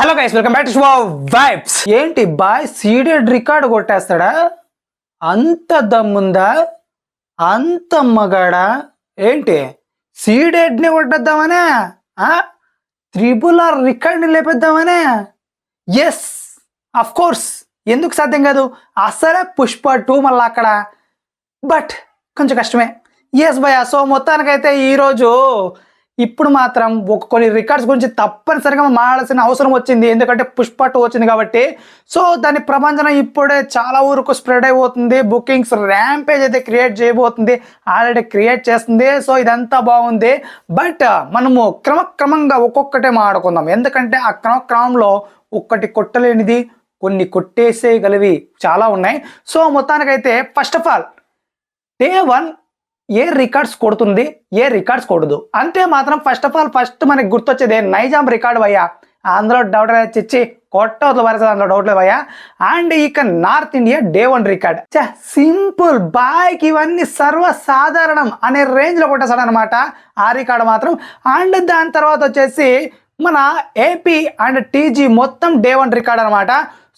Hello guys welcome back to vibes ఏంటి boy Ceded record కొట్టేస్తాడా? అంత దమ్ముందా? అంత మగాడా? ఏంటి? సీడెడ్ని కొట్టేద్దామనే? త్రిబుల్ ఆర్ రికార్డ్ని లేపేద్దామనే? ఎస్ అఫ్ కోర్స్ ఎందుకు సాధ్యం కాదు? అసలే పుష్ప టూ మళ్ళీ అక్కడ. బట్ కొంచెం కష్టమే. ఎస్ భయ సో మొత్తానికైతే ఈరోజు ఇప్పుడు మాత్రం ఒక కొన్ని రికార్డ్స్ గురించి తప్పనిసరిగా మాడాల్సిన అవసరం వచ్చింది. ఎందుకంటే పుష్ప టూ వచ్చింది కాబట్టి. సో దాని ప్రపంచం ఇప్పుడే చాలా ఊరుకు స్ప్రెడ్ అయిపోతుంది. బుకింగ్స్ ర్యాంపేజ్ అయితే క్రియేట్ చేయబోతుంది. ఆల్రెడీ క్రియేట్ చేస్తుంది. సో ఇదంతా బాగుంది. బట్ మనము క్రమక్రమంగా ఒక్కొక్కటే మాడుకుందాం ఎందుకంటే ఆ క్రమక్రమంలో ఒక్కటి కొట్టలేనిది కొన్ని కొట్టేసేయగలివి చాలా ఉన్నాయి. సో మొత్తానికైతే first of all day one A records కొడుతుంది ఏ రికార్డ్స్ కొడదు. అంటే మాత్రం ఫస్ట్ ఆఫ్ ఆల్ ఫస్ట్ మనకి గుర్తొచ్చేది నైజాం రికార్డ్ భయ్యా అందులో డౌట్ చిచ్చి. కొట్టవతలు వరస అందులో డౌట్ లేదు భయ్యా అండ్ ఇక north India day one record simple బాయ్కి ఇవన్నీ సర్వసాధారణం అనే రేంజ్లో కొట్టేశాడు అనమాట ఆ రికార్డ్ మాత్రం. అండ్ దాని తర్వాత వచ్చేసి మన ఏపీ అండ్ టీజీ మొత్తం డే వన్ రికార్డ్ అనమాట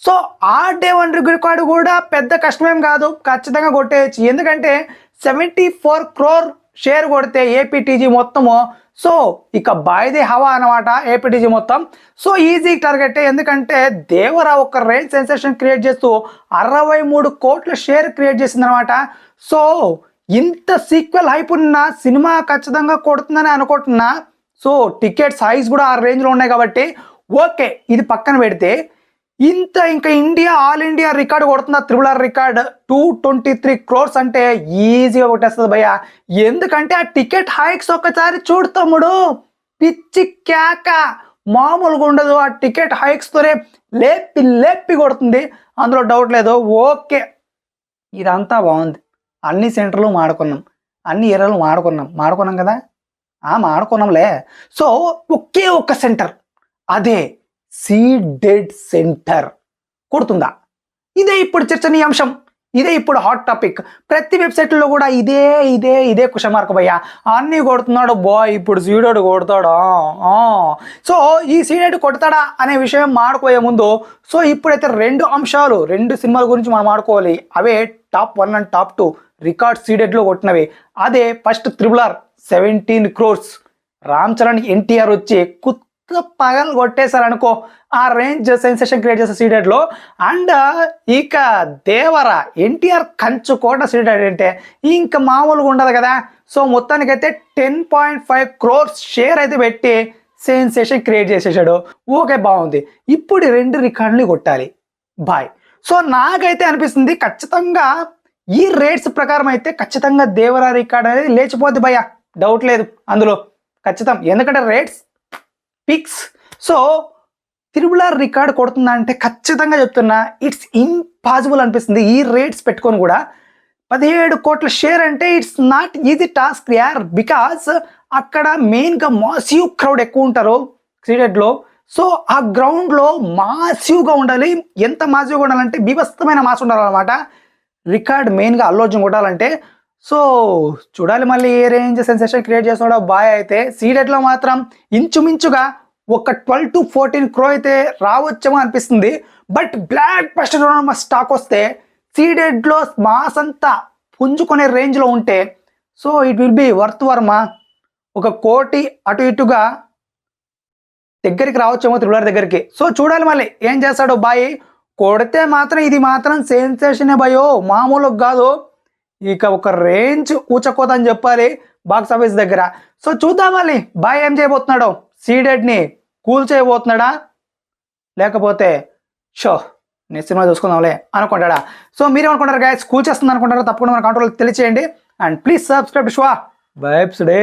సో ఆ డే వన్ రికార్డు కూడా పెద్ద కష్టమేం కాదు. ఖచ్చితంగా కొట్టేయచ్చు. ఎందుకంటే సెవెంటీ ఫోర్ క్రోర్ షేర్ కొడితే ఏపీటీజీ మొత్తము. సో ఇక బాయిది హవా అనమాట ఏపీటీజీ మొత్తం. సో ఈజీ టార్గెట్ ఎందుకంటే దేవరా ఒక రేంజ్ సెన్సేషన్ క్రియేట్ చేస్తూ అరవై మూడు కోట్ల షేర్ క్రియేట్ చేసింది అనమాట సో ఇంత సీక్వెల్ హైప్ ఉన్న సినిమా ఖచ్చితంగా కొడుతుందని అనుకుంటున్నా. సో టికెట్ సైజ్ కూడా ఆ రేంజ్లో ఉన్నాయి కాబట్టి ఓకే ఇది పక్కన పెడితే ఇంత ఇంకా ఇండియా ఆల్ ఇండియా రికార్డ్ కొడుతున్న triple record. Two twenty three crores అంటే ఈజీగా కొట్టేస్తుంది భయ్య. ఎందుకంటే ఆ టికెట్ హైక్స్ ఒకసారి చూడు తమ్ముడు. పిచ్చి కేక. మామూలుగా ఉండదు. ఆ టికెట్ హైక్స్తోనే లేపి లేపి కొడుతుంది. అందులో డౌట్ లేదు. ఓకే. ఇదంతా బాగుంది. అన్ని సెంటర్లు మాడుకున్నాం. అన్ని ఏరియాలు మాడుకున్నాం. మాడుకున్నాం కదా? ఆ మాడుకున్నాంలే. సో ఒకే ఒక్క సెంటర్. అదే. సీడెడ్ సెంటర్ కొడుతుందా? ఇదే ఇప్పుడు చర్చనీయాంశం. ఇదే ఇప్పుడు హాట్ టాపిక్ ప్రతి వెబ్సైట్లో కూడా ఇదే ఇదే ఇదే క్వశ్చన్ మార్క్ భయ్యా. అన్నీ కొడుతున్నాడు బాయ్ ఇప్పుడు సీడెడ్ కొడతాడా? సో ఈ సీడెడ్ కొడతాడా అనే విషయం మాడుకోయే ముందు సో ఇప్పుడైతే రెండు అంశాలు రెండు సినిమాల గురించి మనం ఆడుకోవాలి అవే top one and top two record సీడెడ్లో కొట్టినవి. అదే first triple R seventeen crores Ram Charan NTR వచ్చి కుత్ పగలు కొట్టేశారనుకో ఆ రేంజ్ సెన్సేషన్ క్రియేట్ చేసే సీడెడ్లో అండ్ ఇక దేవర ఎన్టీఆర్ కంచు కోట సీడెడ్ అంటే ఇంకా మామూలుగా ఉండదు కదా. సో మొత్తానికైతే ten point five crores share అయితే పెట్టి సెన్సేషన్ క్రియేట్ చేసేసాడు. ఓకే బాగుంది. ఇప్పుడు రెండు రికార్డులు కొట్టాలి. బాయ్. సో నాకైతే అనిపిస్తుంది ఖచ్చితంగా ఈ రేట్స్ ప్రకారం అయితే ఖచ్చితంగా దేవరా రికార్డ్ అనేది లేచిపోద్ది భయ్య. డౌట్ లేదు అందులో. ఖచ్చితం. ఎందుకంటే rates picks so Tirumala record కొడుతుందా అంటే ఖచ్చితంగా చెప్తున్నా ఇట్స్ ఇంపాసిబుల్ అనిపిస్తుంది. ఈ రేట్స్ పెట్టుకొని కూడా పదిహేడు కోట్ల షేర్ అంటే ఇట్స్ నాట్ ఈజీ టాస్క్ యార్ బికాస్ అక్కడ మెయిన్గా మాసివ్ క్రౌడ్ ఎక్కువ ఉంటారు క్రికెట్లో సో ఆ గ్రౌండ్లో మాసివ్గా ఉండాలి. ఎంత మాసివ్గా ఉండాలంటే బీభత్సమైన మాస్ ఉండాలన్నమాట. రికార్డ్ మెయిన్గా అల్లోజన్ కొట్టాలంటే సో చూడాలి మళ్ళీ ఏ రేంజ్ సెన్సేషన్ క్రియేట్ చేస్తున్నాడో బాయ్ అయితే. సీడెడ్లో మాత్రం ఇంచుమించుగా ఒక ట్వెల్వ్ టు ఫోర్టీన్ క్రో అయితే రావచ్చేమో అనిపిస్తుంది. బట్ బ్లాక్ బస్టర్ స్టాక్ వస్తే సీడెడ్లో మాస్ అంతా పుంజుకునే రేంజ్లో ఉంటే so it will be worth Varma. ఒక కోటి అటు ఇటుగా దగ్గరికి రావచ్చేమో త్రిబులర్ దగ్గరికి. సో చూడాలి మళ్ళీ ఏం చేస్తాడో బాయ్. కొడితే మాత్రం ఇది మాత్రం సెన్సేషన్ భయో మామూలుగా కాదు. ఇక ఒక రేంజ్ ఊచకోదని చెప్పాలి బాక్స్ ఆఫీస్ దగ్గర. సో చూద్దాం మళ్ళీ. బాయ్ ఏం చేయబోతున్నాడో? సీడెడ్ని కూల్ చేయబోతున్నాడా? లేకపోతే షో నేను సినిమా చూసుకుందాంలే అనుకుంటాడా? సో మీరు అనుకుంటారు గాయస్ కూల్ చేస్తుంది అనుకుంటారా తప్పకుండా మన కంట్రోల్ తెలియచేయండి. And please subscribe show vibes day